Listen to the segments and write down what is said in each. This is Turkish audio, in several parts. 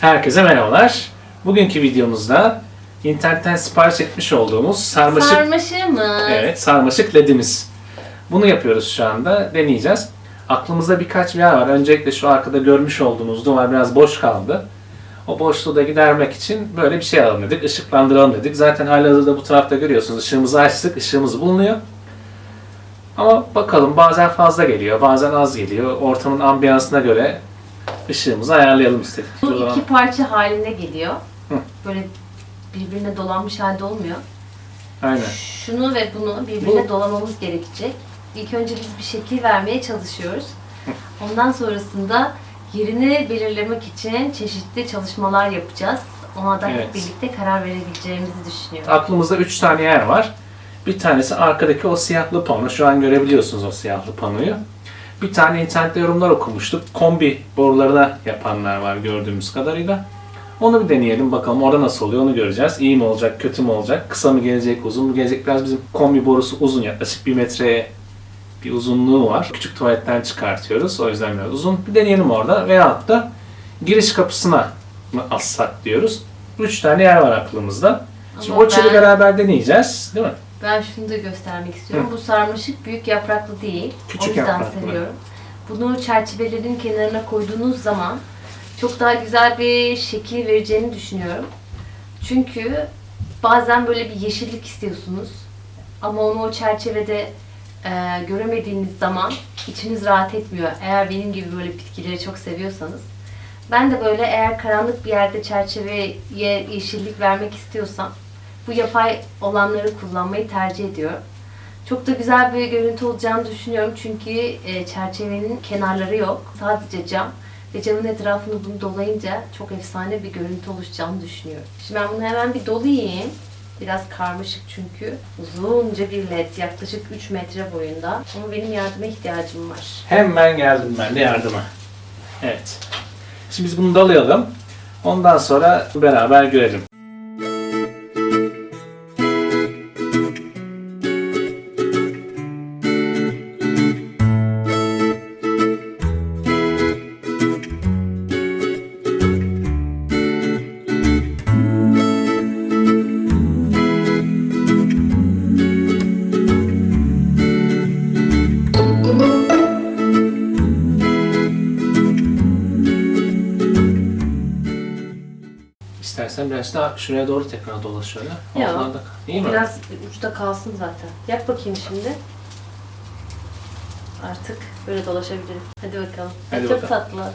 Herkese merhabalar. Bugünkü videomuzda internetten sipariş etmiş olduğumuz sarmaşık Sarmaşığımız. evet sarmaşık ledimiz. Bunu yapıyoruz şu anda. Deneyeceğiz. Aklımızda birkaç bir yer var. Öncelikle şu arkada görmüş olduğunuz duvar biraz boş kaldı. O boşluğu da gidermek için böyle bir şey alalım dedik. Işıklandıralım dedik. Zaten halihazırda bu tarafta görüyorsunuz. Işığımızı açtık. ışığımız bulunuyor. Ama bakalım bazen fazla geliyor, bazen az geliyor. Ortamın ambiyansına göre ışığımızı ayarlayalım istedik. Bu zaman- iki parça halinde geliyor. Hı. Böyle birbirine dolanmış halde olmuyor. Aynen. Şunu ve bunu birbirine Bu- dolamamız gerekecek. İlk önce biz bir şekil vermeye çalışıyoruz. Ondan sonrasında yerini belirlemek için çeşitli çalışmalar yapacağız. Ona da Evet. hep birlikte karar verebileceğimizi düşünüyorum. Aklımızda 3 tane yer var. Bir tanesi arkadaki o siyahlı pano. Şu an görebiliyorsunuz o siyahlı panoyu. Bir tane internette yorumlar okumuştuk. Kombi borularına yapanlar var gördüğümüz kadarıyla. Onu bir deneyelim bakalım orada nasıl oluyor onu göreceğiz. İyi mi olacak, kötü mü olacak, kısa mı gelecek, uzun mu gelecek? Biraz bizim kombi borusu uzun yaklaşık bir metreye bir uzunluğu var. Küçük tuvaletten çıkartıyoruz o yüzden biraz uzun. Bir deneyelim orada veyahut da giriş kapısına mı assak diyoruz. Üç tane yer var aklımızda. Şimdi Ama o ben- beraber deneyeceğiz değil mi? Ben şunu da göstermek istiyorum. Bu sarmaşık büyük yapraklı değil. Küçük o yüzden yapraklı. seviyorum. Bunu çerçevelerin kenarına koyduğunuz zaman çok daha güzel bir şekil vereceğini düşünüyorum. Çünkü bazen böyle bir yeşillik istiyorsunuz. Ama onu o çerçevede e, göremediğiniz zaman içiniz rahat etmiyor. Eğer benim gibi böyle bitkileri çok seviyorsanız. Ben de böyle eğer karanlık bir yerde çerçeveye yeşillik vermek istiyorsam bu yapay olanları kullanmayı tercih ediyorum. Çok da güzel bir görüntü olacağını düşünüyorum çünkü e, çerçevenin kenarları yok. Sadece cam ve camın etrafını bunu dolayınca çok efsane bir görüntü oluşacağını düşünüyorum. Şimdi ben bunu hemen bir dolayayım. Biraz karmaşık çünkü. Uzunca bir led yaklaşık 3 metre boyunda. Ama benim yardıma ihtiyacım var. Hemen geldim ben de yardıma. Evet. Şimdi biz bunu dalayalım. Ondan sonra beraber görelim. İstersen biraz daha şuraya doğru tekrar dolaş şöyle. Ya. Ortalarda kal. İyi mi? Biraz uçta kalsın zaten. Yak bakayım şimdi. Artık böyle dolaşabilirim. Hadi bakalım. Hadi Çok bakalım. tatlı.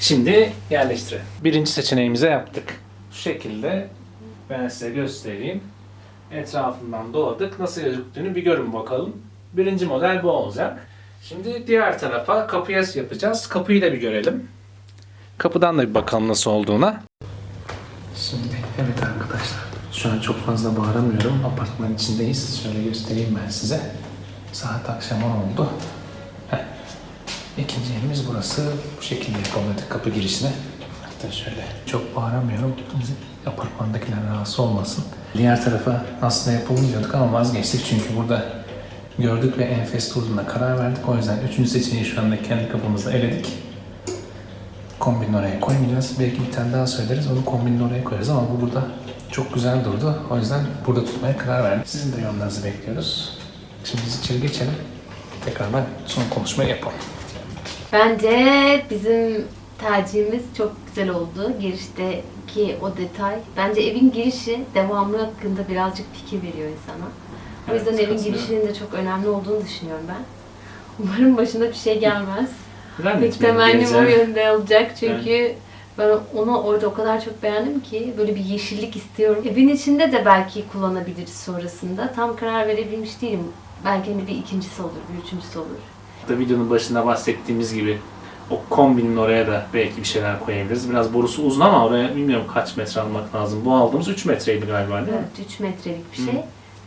Şimdi yerleştirelim. Birinci seçeneğimize yaptık. Şu şekilde ben size göstereyim. Etrafından doladık. Nasıl gözüktüğünü bir görün bakalım. Birinci model bu olacak. Şimdi diğer tarafa kapıya yapacağız. Kapıyı da bir görelim. Kapıdan da bir bakalım nasıl olduğuna. Şimdi evet arkadaşlar. Şu an çok fazla bağıramıyorum. Apartman içindeyiz. Şöyle göstereyim ben size. Saat akşam 10 oldu. Heh. İkinci yerimiz burası. Bu şekilde yapalım dedik kapı girişine. Hatta şöyle çok bağıramıyorum. Apartmandakiler rahatsız olmasın. Diğer tarafa aslında yapalım diyorduk ama vazgeçtik çünkü burada gördük ve enfes durduğuna karar verdik. O yüzden üçüncü seçeneği şu anda kendi kapımızda eledik. Kombinin oraya koymayacağız. Belki bir tane daha söyleriz. Onu kombinin oraya koyarız ama bu burada çok güzel durdu. O yüzden burada tutmaya karar verdik. Sizin de yorumlarınızı bekliyoruz. Şimdi biz içeri geçelim. Tekrar ben son konuşmayı yapalım. Bence bizim tercihimiz çok güzel oldu. Girişteki o detay. Bence evin girişi devamlı hakkında birazcık fikir veriyor insana. O Evet, yüzden evin katılıyorum. girişinin de çok önemli olduğunu düşünüyorum ben. Umarım başına bir şey gelmez. Tek temennim o yönde olacak çünkü ben onu orada o kadar çok beğendim ki böyle bir yeşillik istiyorum. Evin içinde de belki kullanabiliriz sonrasında. Tam karar verebilmiş değilim. Belki hani bir ikincisi olur, bir üçüncüsü olur. Da videonun başında bahsettiğimiz gibi o kombinin oraya da belki bir şeyler koyabiliriz. Biraz borusu uzun ama oraya bilmiyorum kaç metre almak lazım. Bu aldığımız 3 metreydi galiba değil mi? Evet, 3 metrelik bir şey.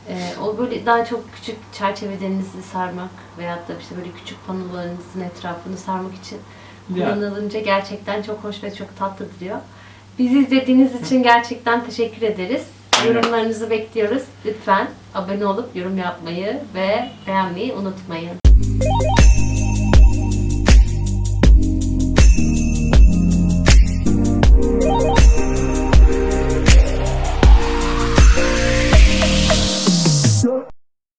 Ee, o böyle daha çok küçük çerçevelerinizi sarmak veyahut da işte böyle küçük panolarınızın etrafını sarmak için kullanılınca gerçekten çok hoş ve çok tatlı duruyor. Bizi izlediğiniz için gerçekten teşekkür ederiz. Yorumlarınızı bekliyoruz. Lütfen abone olup yorum yapmayı ve beğenmeyi unutmayın.